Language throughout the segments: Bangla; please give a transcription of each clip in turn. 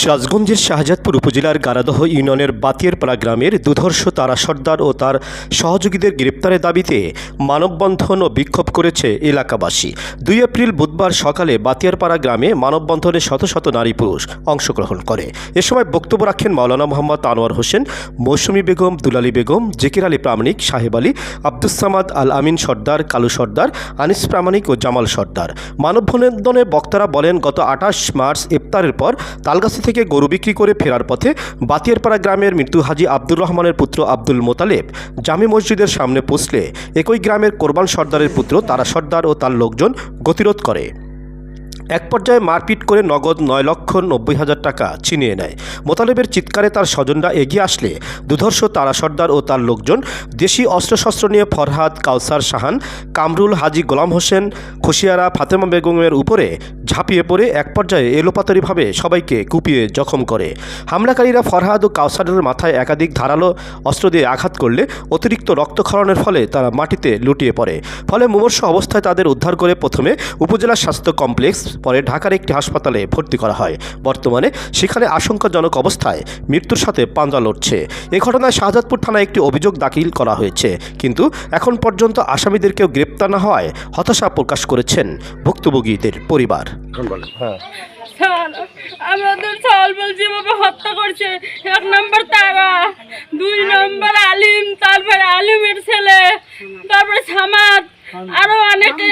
সিরাজগঞ্জের শাহজাদপুর উপজেলার গারাদহ ইউনিয়নের বাতিয়ারপাড়া গ্রামের দুধর্ষ তারা সর্দার ও তার সহযোগীদের গ্রেপ্তারের দাবিতে মানববন্ধন ও বিক্ষোভ করেছে এলাকাবাসী। দুই এপ্রিল বুধবার সকালে বাতিয়ারপাড়া গ্রামে মানববন্ধনে শত শত নারী পুরুষ অংশগ্রহণ করে। এ সময় বক্তব্য রাখেন মাওলানা মোহাম্মদ আনোয়ার হোসেন, মৌসুমী বেগম, দুলালী বেগম, জেকির আলী প্রামাণিক, সাহেব আলী, আব্দুস সামাদ আল আমিন সর্দার, কালু সর্দার, আনিস প্রামাণিক ও জামাল সর্দার। মানববন্ধনে বক্তারা বলেন, গত আঠাশ মার্চ ইফতারের পর তালগাছি থেকে গরু বিক্রি করে ফেরার পথে বাতিয়ারপাড়া গ্রামের মৃত্যু হাজি আব্দুর রহমানের পুত্র আব্দুল মোতালেব জামি মসজিদের সামনে পৌঁছলে একই গ্রামের কোরবান সর্দারের পুত্র তারা সর্দার ও তার লোকজন গতিরোধ করে। এক পর্যায়ে মারপিট করে নগদ নয় লক্ষ নব্বই হাজার টাকা ছিনিয়ে নেয়। মোতালেবের চিৎকারে তার স্বজনরা এগিয়ে আসলে। দুধর্ষ তারা সর্দার ও তার লোকজন, দেশি অস্ত্রশস্ত্র নিয়ে ফরহাদ কাউসার শাহান, কামরুল হাজি গোলাম হোসেন, খুশিয়ারা ফাতেমা বেগমের উপরে ঝাঁপিয়ে পড়ে এক পর্যায়ে এলোপাতারিভাবে সবাইকে কুপিয়ে জখম করে। হামলাকারীরা ফরহাদ ও কাউসারের মাথায় একাধিক ধারালো অস্ত্র দিয়ে আঘাত করলে অতিরিক্ত রক্তক্ষরণের ফলে তারা মাটিতে লুটিয়ে পড়ে। ফলে মুমর্ষ অবস্থায় তাদের উদ্ধার করে প্রথমে উপজেলা স্বাস্থ্য কমপ্লেক্স পরে ঢাকার একটি হাসপাতালে ভর্তি করা হয়। বর্তমানে সেখানে আশঙ্কাজনক অবস্থায় মৃত্যুর সাথে পাঞ্জা লড়ছে। এ ঘটনায় শাহজাদপুর থানায় একটি অভিযোগ দাখিল করা হয়েছে। কিন্তু এখন পর্যন্ত আসামিদেরকেও গ্রেপ্তার না হওয়ায় হতাশা প্রকাশ করেছেন ভুক্তভোগীদের পরিবার। আমাদের বলছে হত্যা করছে। এক নম্বর তারা দুই নম্বর আলিম তারপরে আলিমের ছেলে তারপরে সামাদ আরও অনেকে।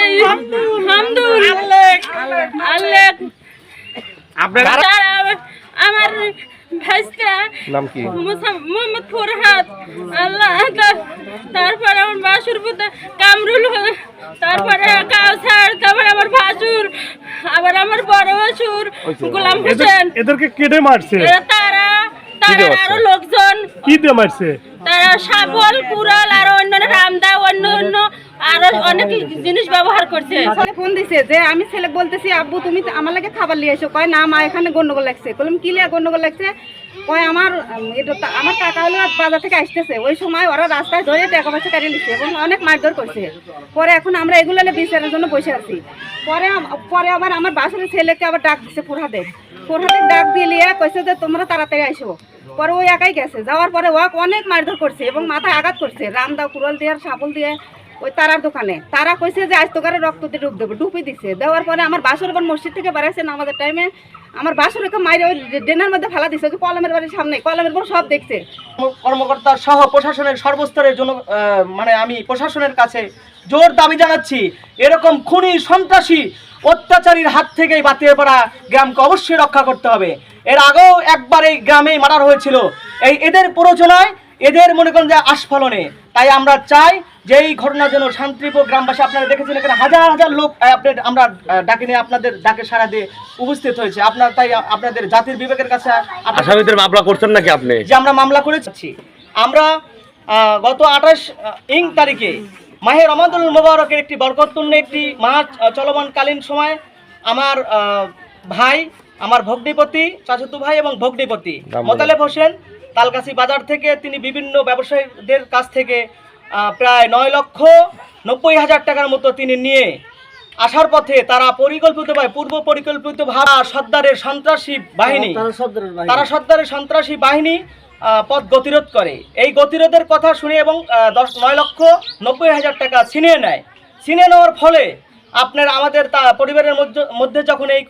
হামদুল। আল্লেক তারা আমার ভাইস্তা নাম কি? মোহাম্মদ ফরহাদ। আল্লাহ তারপরে আমার বাসুর পুতে কামরুল তারপরে কাউসার তারপরে আমার ভাসুর আবার আমার বড় ভাসুর গোলাম হোসেন। এদেরকে কেটে মারছে। তারা আরও লোকজন কি দিয়ে মারছে? তারা শাবল কুড়াল আর অন্য রামদা অন্য অন্য আরও অনেক জিনিস ব্যবহার করছে। ফোন দিছে যে আমি ছেলে বলতেছি আব্বু তুমি আমার লাগে খাবার নিয়ে এসো। কয় না মা এখানে গন্ডগোল লাগছে। বললাম কি লিয়া গন্ডগোল লাগছে? কয় আমার এটা আমার টাকা হলো বাজার থেকে আসতেছে। ওই সময় ওরা রাস্তায় ধরে টাকা পয়সা কাটিয়ে নিচ্ছে এবং অনেক মারধর করছে। পরে এখন আমরা এগুলো নিয়ে বিচারের জন্য বসে আছি। পরে পরে আবার আমার বাসের ছেলেকে আবার ডাক দিচ্ছে ফোরহাদে ফোরহাদে ডাক দিয়ে লিয়ে কইছে যে তোমরা তাড়াতাড়ি আসো পরে ওই একাই গেছে। যাওয়ার পরে ওয়াক অনেক মারধর করছে এবং মাথায় আঘাত করছে। রামদা কুড়াল দিয়ে সাবল দিয়ে ওই তারার দোকানে। তারা কইছে যে আজ তোকারে রক্ত দিয়ে ডুব দেবো। ডুবে দিছে। দেওয়ার পরে আমার বাসর বোন মসজিদ থেকে বেড়াইছে আমাদের টাইমে আমার বাসরকে মাইরে ওই ড্রেনের মধ্যে ফেলা দিছে। ওই কলমের বাড়ির সামনে। কলমের বোন সব দেখছে। কর্মকর্তা সহ প্রশাসনের সর্বস্তরের জন্য মানে আমি প্রশাসনের কাছে জোর দাবি জানাচ্ছি। এরকম খুনি সন্ত্রাসী অত্যাচারীর হাত থেকেই থেকে বাতিয়েপাড়া গ্রামকে অবশ্যই রক্ষা করতে হবে। এর আগেও একবার এই গ্রামেই মারার হয়েছিল। এই এদের প্ররোচনায় এদের মনে করেন যে আস্ফলনে। তাই আমরা চাই যে এই ঘটনা যেন শান্তিপুর গ্রামবাসী আপনারা দেখেছেন এখানে হাজার হাজার লোক আপনার আমরা ডাকে নিয়ে আপনাদের ডাকে সারা দিয়ে উপস্থিত হয়েছে। আপনার তাই আপনাদের জাতির বিবেকের কাছে আসামিদের মামলা করছেন নাকি আপনি? যে আমরা মামলা করেছি আমরা গত আঠাশ ইং তারিখে মাহে রমাদুল মোবারকের একটি বরকতপূর্ণ একটি মাস চলমানকালীন সময় আমার ভাই আমার ভগ্নিপতি চাচতু ভাই এবং ভগ্নিপতি মোতালেব হোসেন তালকাছি বাজার থেকে তিনি বিভিন্ন ব্যবসায়ীদের কাছ থেকে প্রায় নয় লক্ষ নব্বই হাজার টাকার মতো তিনি নিয়ে আসার পথে তারা পরিকল্পিতভাবে পূর্ব পরিকল্পিত পরিকল্পিতভাবে সর্দারের সন্ত্রাসী বাহিনী তারা সর্দারের সন্ত্রাসী বাহিনী পথ গতিরোধ করে। এই গতিরোধের কথা শুনে এবং দশ নয় লক্ষ নব্বই হাজার টাকা ছিনিয়ে নেয়। ছিনিয়ে নেওয়ার ফলে আপনার আমাদের তা পরিবারের মধ্য- মধ্যে যখন এই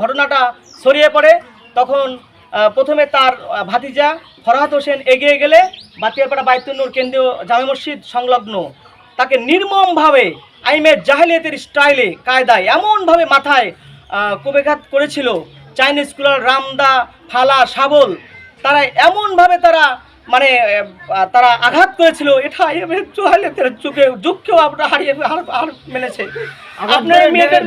ঘটনাটা ছড়িয়ে পড়ে তখন প্রথমে তার ভাতিজা ফরহাদ হোসেন এগিয়ে গেলে বাতিয়াপাড়া বাইতুন্নুর কেন্দ্রীয় জামে মসজিদ সংলগ্ন। তাকে নির্মমভাবে আইমের জাহেলিয়াতের স্টাইলে কায়দায় এমনভাবে মাথায় কুবেঘাত করেছিল। চাইনিজ কুলার রামদা ফালা শাবল তারা এমনভাবে তারা মানে তারা আঘাত করেছিল। এটা জাহেলিয়াতের যুগে যুগকেও আমরা হারিয়ে হার হার মেনেছে। আপনার মেয়েদের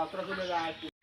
legal, trazer legal.